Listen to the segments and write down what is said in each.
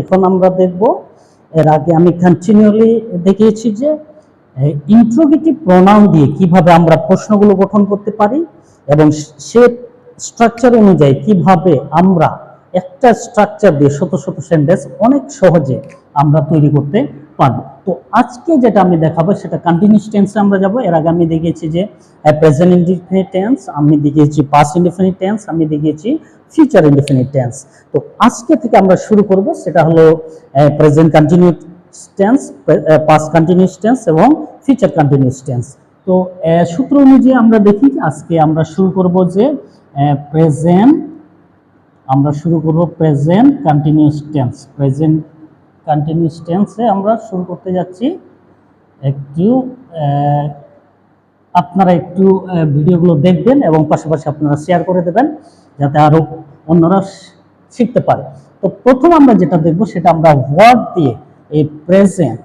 এখন আমরা দেখব, এর আগে আমি কন্টিনিউলি দেখিয়েছি যে ইন্ট্রোগেটিভ প্রোনাউন দিয়ে কীভাবে আমরা প্রশ্নগুলো গঠন করতে পারি এবং সে স্ট্রাকচার অনুযায়ী কীভাবে আমরা একটা স্ট্রাকচার দিয়ে শত শত সেন্টেন্স অনেক সহজে আমরা তৈরি করতে পারব। তো আজকে যেটা আমি দেখাবো সেটা কন্টিনিউস টেন্সে আমরা যাব। এর আগে আমি দেখিয়েছি যে প্রেজেন্ট ইনডিফিনিট টেন্স আমি দেখিয়েছি পাস্ট ইনডিফিনিট টেন্স আমি দেখিয়েছি ফিউচার ইনডিফিনিট টেন্স তো আজকে থেকে আমরা শুরু করব, সেটা হলো present continuous tense past continuous tense এবং ফিউচার কন্টিনিউস টেন্স তো সূত্র অনুযায়ী আমরা দেখি আজকে আমরা শুরু করব যে প্রেজেন্ট আমরা শুরু করব present continuous tense present continuous টেন্সে আমরা শুরু করতে যাচ্ছি। একটু আপনারা একটু ভিডিওগুলো দেখবেন এবং পাশাপাশি আপনারা শেয়ার করে দেবেন যাতে আরও অন্যরা শিখতে পারে। তো প্রথম আমরা যেটা দেখব সেটা আমরা ওয়ার্ড দিয়ে এই প্রেজেন্ট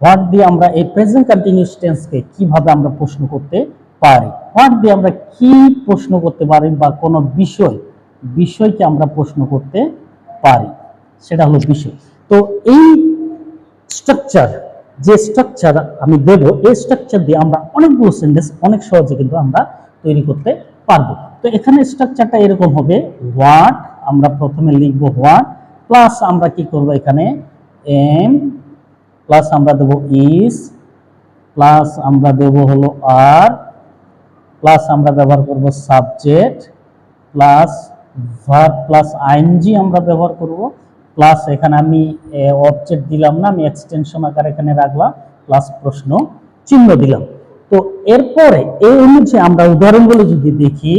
হোয়াট দিয়ে আমরা এই প্রেজেন্ট কন্টিনিউস টেন্সকে কীভাবে আমরা প্রশ্ন করতে পারি? হোয়াট দিয়ে আমরা কি প্রশ্ন করতে পারি বা কোনো বিষয়, বিষয়কে আমরা প্রশ্ন করতে পারি? সেটা হলো বিষয়। তো এই স্ট্রাকচার যে স্ট্রাকচার আমি দেব, এই স্ট্রাকচার দিয়ে আমরা অনেকগুলো সেন্টেন্স অনেক সহজে কিন্তু আমরা তৈরি করতে পারব। তো এখানে স্ট্রাকচারটা এরকম হবে হোয়াট আমরা প্রথমে লিখব হোয়াট প্লাস আমরা কি করব এখানে? এম প্লাস আমরা দেব ইস প্লাস আমরা দেব হলো আর প্লাস আমরা ব্যবহার করব subject plus verb plus ING আমরা ব্যবহার করব। প্লাস এখানে আমি অবজেক্ট দিলাম না, আমি এক্সটেনশন আকার এখানে রাখলাম প্লাস প্রশ্ন চিহ্ন দিলাম। তো এরপরে এই অনুযায়ী আমরা উদাহরণগুলো যদি দেখি,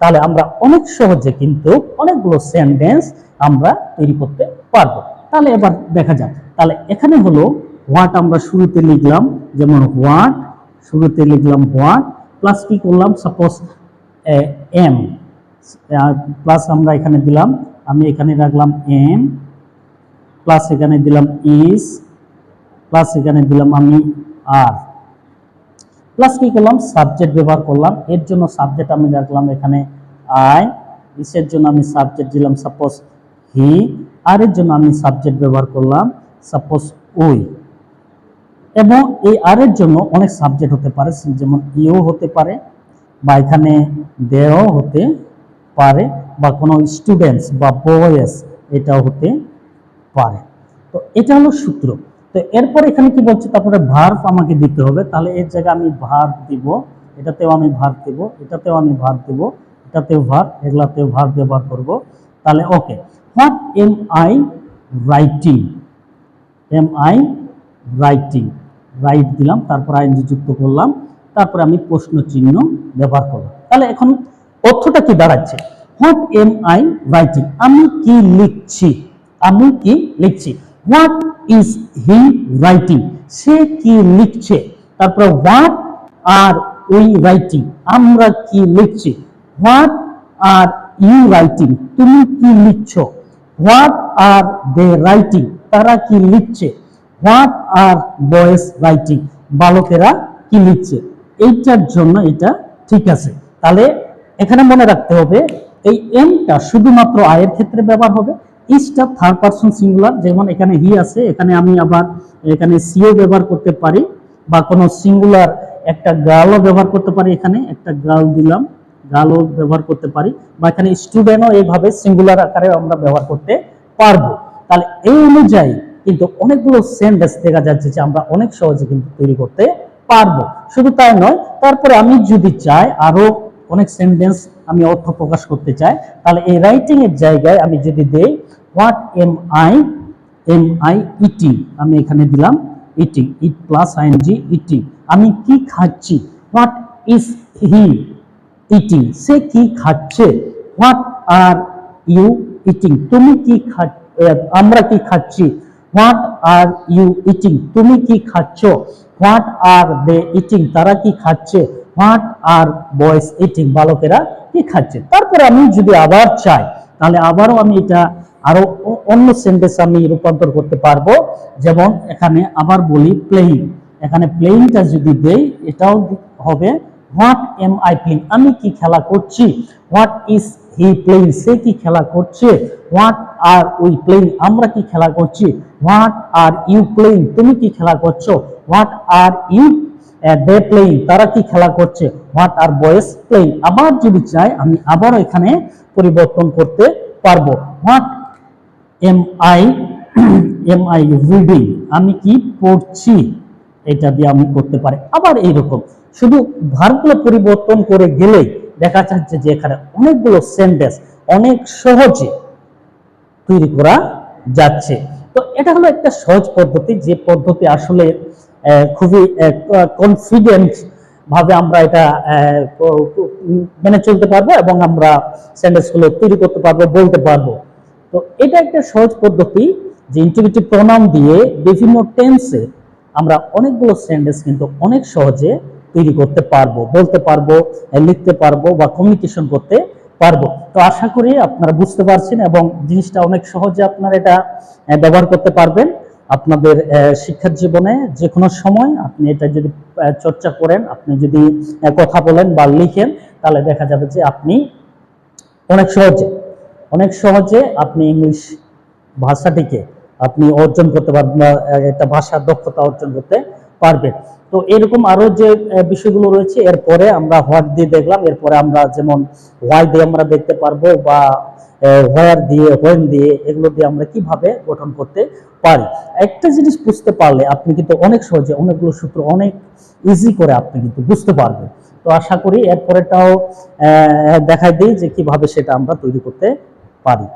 তাহলে আমরা অনেক সহজে কিন্তু অনেকগুলো সেন্টেন্স আমরা তৈরি করতে পারব। তাহলে এবার দেখা যাক। তাহলে এখানে হলো হোয়াট আমরা শুরুতে লিখলাম, যেমন হোয়াট শুরুতে লিখলাম হোয়াট প্লাস কি করলাম? সাপোজ এম প্লাস আমরা এখানে দিলাম, আমি এখানে রাখলাম এম প্লাস এখানে দিলাম ইজ, প্লাস এখানে দিলাম আমি আর। প্লাস কি করলাম? সাবজেক্ট ব্যবহার করলাম। এর জন্য সাবজেক্ট আমি রাখলাম এখানে আই। ইসের জন্য আমি সাবজেক্ট দিলাম সাপোজ হি আর এর জন্য আমি সাবজেক্ট ব্যবহার করলাম সাপোজ উই এবং এই আর এর জন্য অনেক সাবজেক্ট হতে পারে, যেমন ইও হতে পারে, বা এখানে দেও হতে পারে, বা কোনো স্টুডেন্টস বা বয়েস এটাও হতে পারে। তো এটা হলো সূত্র। তো এরপর এখানে কি বলছে? তারপরে ভার্ভ আমাকে দিতে হবে। তাহলে এর জায়গায় আমি ভার্ভ দিব। এটাতেও আমি ভার্ভ দেব, এটাতেও আমি ভার্ভ দেব, এটাতেও ভার্ভ এগুলাতেও ভার্ভ ব্যবহার করব। তাহলে okay what am I writing am I writing write দিলাম, তারপর আইনজি যুক্ত করলাম, তারপরে আমি প্রশ্ন চিহ্ন ব্যবহার করলাম তাহলে এখন অর্থটা কি দাঁড়াচ্ছে? হোয়াট এম আই রাইটিং আমি কি লিখছি? আমি কি লিখছি? হোয়াট ইজ হি রাইটিং সে কি লিখছে? তারপর হোয়াট আর উই রাইটিং আমরা কি লিখছি? হোয়াট আর ইউ রাইটিং তুমি কি লিখছ? হোয়াট আর দে রাইটিং তারা কি লিখছে? হোয়াট আর বয়েস রাইটিং বালকেরা কি লিখছে? এইটার জন্য এটা ঠিক আছে। তাহলে এখানে মনে রাখতে হবে, এই এমটা শুধুমাত্র আয়ের ক্ষেত্রে ব্যবহার হবে ইসটা থার্ড পারসন সিঙ্গুলার যেমন এখানে হি আছে, এখানে আমি আবার এখানে সিও ব্যবহার করতে পারি, বা কোনো সিঙ্গুলার একটা গার্লও ব্যবহার করতে পারি এখানে, একটা গার্ল দিলাম গার্লও ব্যবহার করতে পারি, বা এখানে স্টুডেন্টও এইভাবে সিঙ্গুলার আকারে আমরা ব্যবহার করতে পারব। তাহলে এই অনুযায়ী কিন্তু অনেকগুলো সেন্টেন্স দেখা যাচ্ছে যে আমরা অনেক সহজে কিন্তু তৈরি করতে পারব। শুধু তাই নয়, তারপরে আমি যদি চাই আরও অনেক সেন্টেন্স আমি অর্থ প্রকাশ করতে চাই, তাহলে এই রাইটিং এর জায়গায় আমি যদি দেই what am I am I eating আমি এখানে দিলাম eating eat plus ING eating আমি কি খাচ্ছি? হোয়াট ইজ হি ইটিং সে কি খাচ্ছে? হোয়াট আর ইউ ইটিং তুমি কি আমরা কি খাচ্ছি? হোয়াট আর ইউ ইটিং তুমি কি খাচ্ছ? হোয়াট আর দে ইটিং তারা কি খাচ্ছে? হোয়াট আর বয়েস ইটিং বালকেরা কি খাচ্ছে? তারপরে আমি যদি আবার চাই, তাহলে আবারও আমি এটা আরও অন্য সেন্টেন্স আমি রূপান্তর করতে পারব। যেমন, এখানে আবার বলি প্লেইং এখানে প্লেইংটা যদি দেই, এটাও হবে হোয়াট এম আই প্লেইং আমি কি খেলা করছি? হোয়াট ইজ হি প্লেইং সে কি খেলা করছে? হোয়াট আর উই প্লেইং আমরা কি খেলা করছি? হোয়াট আর ইউ প্লেইং তুমি কি খেলা করছ? What are you they playing তারা কি খেলা করছে? হোয়াট আর বয়েস প্লেইং আবার যদি চাই, আমি আবারও এখানে পরিবর্তন করতে পারব। What am I am I reading আমি কি পড়ছি? এটা দিয়ে আমি করতে পারি। আবার এইরকম। শুধু ভার্বগুলো পরিবর্তন করে গেলেই দেখা যাচ্ছে যে এখানে অনেকগুলো সেন্টেন্স অনেক সহজে তৈরি করা যাচ্ছে। তো এটা হলো একটা সহজ পদ্ধতি। যে পদ্ধতি আসলে খুবই কনফিডেন্ট ভাবে আমরা এটা মেনে চলতে পারব এবং আমরা সেন্টেন্সগুলো তৈরি করতে পারব, বলতে পারব। তো এটা একটা সহজ পদ্ধতি যে ইন্টিগ্রেটিভ প্রোনাউন দিয়ে বিভিন্ন টেন্সে আমরা অনেকগুলো সেন্টেন্স কিন্তু অনেক সহজে তৈরি করতে পারব, বলতে পারব, লিখতে পারব বা কমিউনিকেশন করতে পারব। তো আশা করি আপনারা বুঝতে পারছেন এবং জিনিসটা অনেক সহজে আপনারা এটা ব্যবহার করতে পারবেন। আপনাদের শিক্ষার জীবনে যে কোনো সময় আপনি এটা যদি চর্চা করেন, আপনি যদি কথা বলেন বা লিখেন, তাহলে দেখা যাবে যে আপনি অনেক সহজে অনেক সহজে আপনি ইংলিশ ভাষাটিকে আপনি অর্জন করতে পারবেন একটা ভাষার দক্ষতা অর্জন করতে পারবেন। তো এরকম আরও যে বিষয়গুলো রয়েছে, এরপরে আমরা হোয়াট দিয়ে দেখলাম, এরপরে আমরা যেমন হোয়াই দিয়ে আমরা দেখতে পারব বা হোয়ার দিয়ে, হোয়েন দিয়ে, এগুলো দিয়ে আমরা কীভাবে গঠন করতে পারি। একটা জিনিস বুঝতে পারলে আপনি কিন্তু অনেক সহজে অনেকগুলো সূত্র অনেক ইজি করে আপনি কিন্তু বুঝতে পারবেন। তো আশা করি এরপরেটাও দেখাই দিই যে কীভাবে সেটা আমরা তৈরি করতে পারি